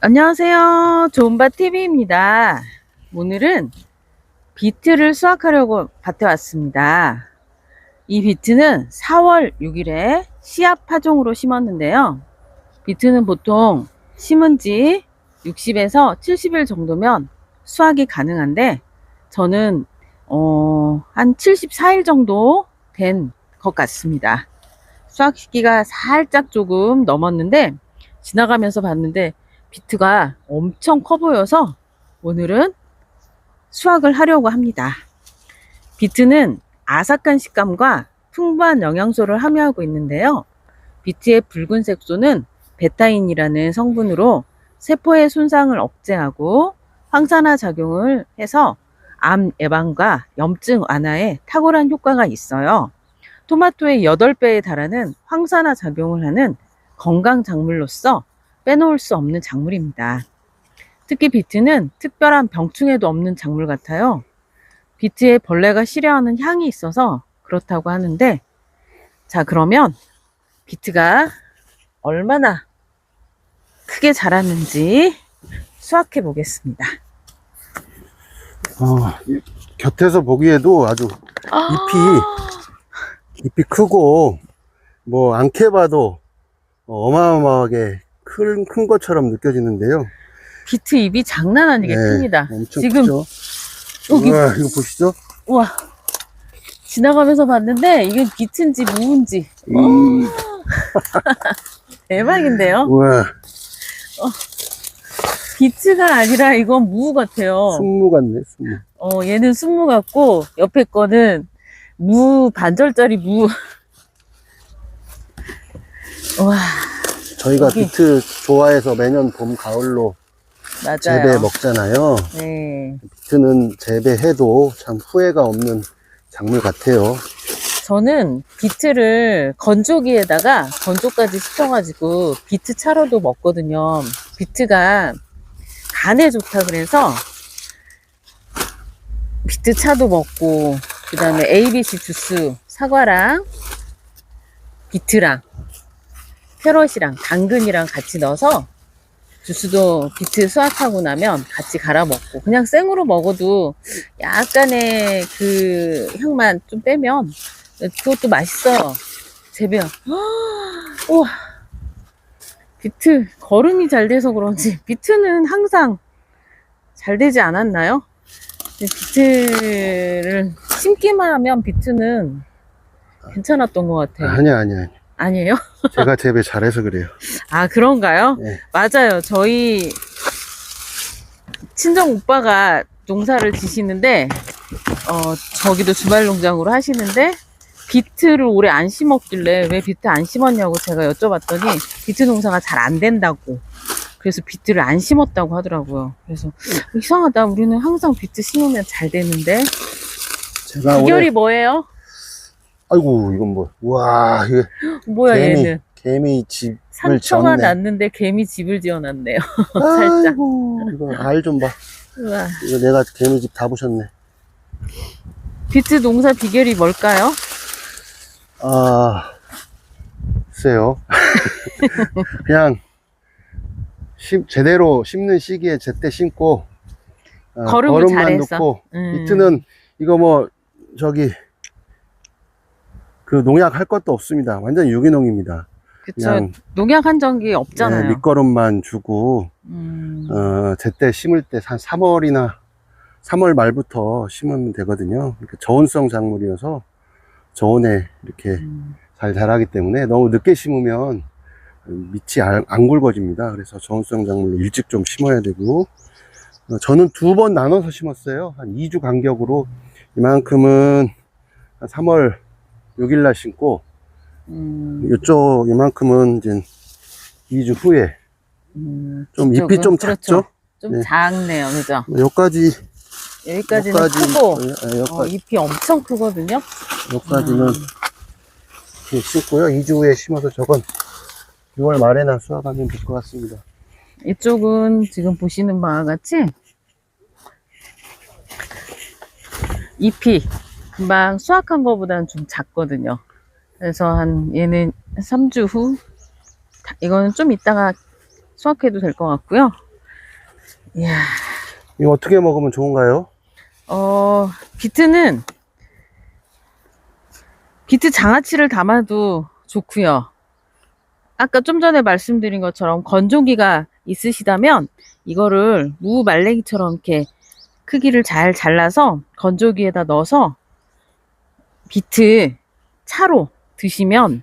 안녕하세요. 좋은밭TV입니다. 오늘은 비트를 수확하려고 밭에 왔습니다. 이 비트는 4월 6일에 씨앗 파종으로 심었는데요. 비트는 보통 심은 지 60에서 70일 정도면 수확이 가능한데 저는 어, 한 74일 정도 된 것 같습니다. 수확 시기가 살짝 조금 넘었는데 지나가면서 봤는데 비트가 엄청 커 보여서 오늘은 수확을 하려고 합니다. 비트는 아삭한 식감과 풍부한 영양소를 함유하고 있는데요. 비트의 붉은 색 소는 베타인이라는 성분으로 세포의 손상을 억제하고 항산화 작용을 해서 암 예방과 염증 완화에 탁월한 효과가 있어요. 토마토의 8배에 달하는 황산화 작용을 하는 건강 작물로서 빼놓을 수 없는 작물입니다. 특히 비트는 특별한 병충해도 없는 작물 같아요. 비트에 벌레가 싫어하는 향이 있어서 그렇다고 하는데, 자, 그러면 비트가 얼마나 크게 자랐는지 수확해 보겠습니다. 어, 이- 곁에서 보기에도 아주 잎이 잎이 크고 뭐 안 캐봐도 어마어마하게 큰, 큰 것처럼 느껴지는데요. 비트 잎이 장난 아니게 네, 큽니다. 엄청 지금 크죠. 여기 우와, 이거 보시죠. 우와 지나가면서 봤는데 이게 비트인지 무인지 음, 대박인데요. 우와, 비트가 아니라 이건 무 같아요. 순무 같네, 순무. 어 얘는 순무 같고 옆에 거는 무 반절짜리 무. 와 저희가 여기. 비트 좋아해서 매년 봄, 가을로 맞아요. 재배 먹잖아요. 네. 비트는 재배해도 참 후회가 없는 작물 같아요. 저는 비트를 건조기에다가 건조까지 시켜가지고 비트 차로도 먹거든요. 비트가 간에 좋다 그래서 비트 차도 먹고 그 다음에 ABC 주스 사과랑 비트랑 캐럿이랑 당근이랑 같이 넣어서 주스도 비트 수확하고 나면 같이 갈아 먹고 그냥 생으로 먹어도 약간의 그 향만 좀 빼면 그것도 맛있어요. 재배야. 우와. 비트, 거름이 잘 돼서 그런지, 비트는 항상 잘 되지 않았나요? 비트를 심기만 하면 비트는 괜찮았던 것 같아요. 아니야, 아니야. 아니야. 아니에요? 제가 재배 잘해서 그래요. 아, 그런가요? 네. 맞아요. 저희 친정 오빠가 농사를 지시는데, 어, 저기도 주말 농장으로 하시는데, 비트를 올해 안 심었길래 왜 비트 안 심었냐고 제가 여쭤봤더니 비트 농사가 잘 안 된다고. 그래서 비트를 안 심었다고 하더라고요. 그래서 이상하다. 우리는 항상 비트 심으면 잘 되는데. 제가 비결이 뭐예요? 아이고, 이건 뭐, 우와, 이거 뭐야, 개미, 얘는. 개미 집을 상처가 지었네. 났는데 개미 집을 지어놨네요. 살짝. 아이고, 이거 알 좀 봐. 우와. 이거 내가 개미 집 다 보셨네. 비트 농사 비결이 뭘까요? 아, 글쎄요. 그냥, 심, 제대로 심는 시기에 제때 심고, 어, 거름을 거름만 잘해서. 넣고, 음. 비트는 이거 뭐, 저기, 그 농약 할 것도 없습니다. 완전 유기농입니다. 그쵸. 그냥 농약 한 적이 없잖아요. 네, 밑거름만 주고, 음, 어, 제때 심을 때 한 3월이나 3월 말부터 심으면 되거든요. 이렇게 저온성 작물이어서 저온에 이렇게 음. 잘 자라기 때문에 너무 늦게 심으면 밑이 안, 안 굵어집니다. 그래서 저온성 작물로 일찍 좀 심어야 되고, 어, 저는 두 번 나눠서 심었어요. 한 2주 간격으로 이만큼은 한 3월 6일날 심고, 음, 이쪽 이만큼은 이제 2주 후에 음, 좀? 잎이 좀 그렇죠. 작죠? 좀 네. 작네요, 그죠? 여기까지 여기까지는 여기까지 크고, 예, 어, 여기까지 잎이 엄청 크거든요. 여기까지는 음. 이렇게 심고요. 2주 후에 심어서 저건 6월 말에나 수확하면 될 것 같습니다. 이쪽은 지금 보시는 바와 같이 잎이 금방 수확한 것보다는 좀 작거든요. 그래서 한 얘는 3주 후 이거는 좀 이따가 수확해도 될 것 같고요. 이야, 이거 어떻게 먹으면 좋은가요? 어, 비트는 비트 장아찌를 담아도 좋고요. 아까 좀 전에 말씀드린 것처럼 건조기가 있으시다면 이거를 무 말랭이처럼 이렇게 크기를 잘 잘라서 건조기에다 넣어서 비트 차로 드시면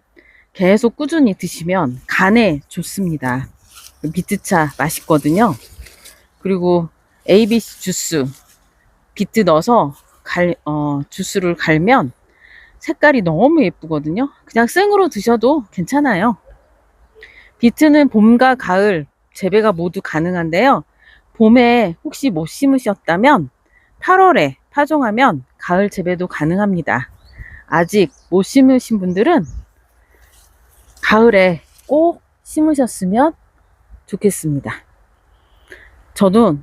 계속 꾸준히 드시면 간에 좋습니다. 비트차 맛있거든요. 그리고 ABC 주스 비트 넣어서 갈, 어, 주스를 갈면 색깔이 너무 예쁘거든요. 그냥 생으로 드셔도 괜찮아요. 비트는 봄과 가을 재배가 모두 가능한데요. 봄에 혹시 못 심으셨다면 8월에 파종하면 가을 재배도 가능합니다. 아직 못 심으신 분들은 가을에 꼭 심으셨으면 좋겠습니다. 저도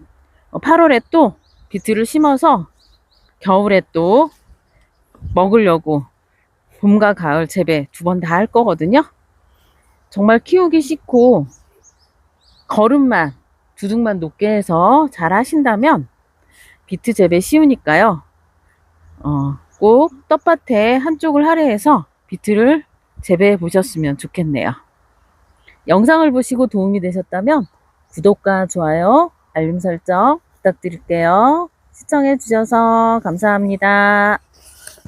8월에 또 비트를 심어서 겨울에 또 먹으려고 봄과 가을 재배 두 번 다 할 거거든요. 정말 키우기 쉽고 거름만 두둑만 높게 해서 잘 하신다면 비트 재배 쉬우니까요. 어, 꼭 떡밭에 한쪽을 할애해서 비트를 재배해 보셨으면 좋겠네요. 영상을 보시고 도움이 되셨다면 구독과 좋아요, 알림 설정 부탁드릴게요. 시청해 주셔서 감사합니다.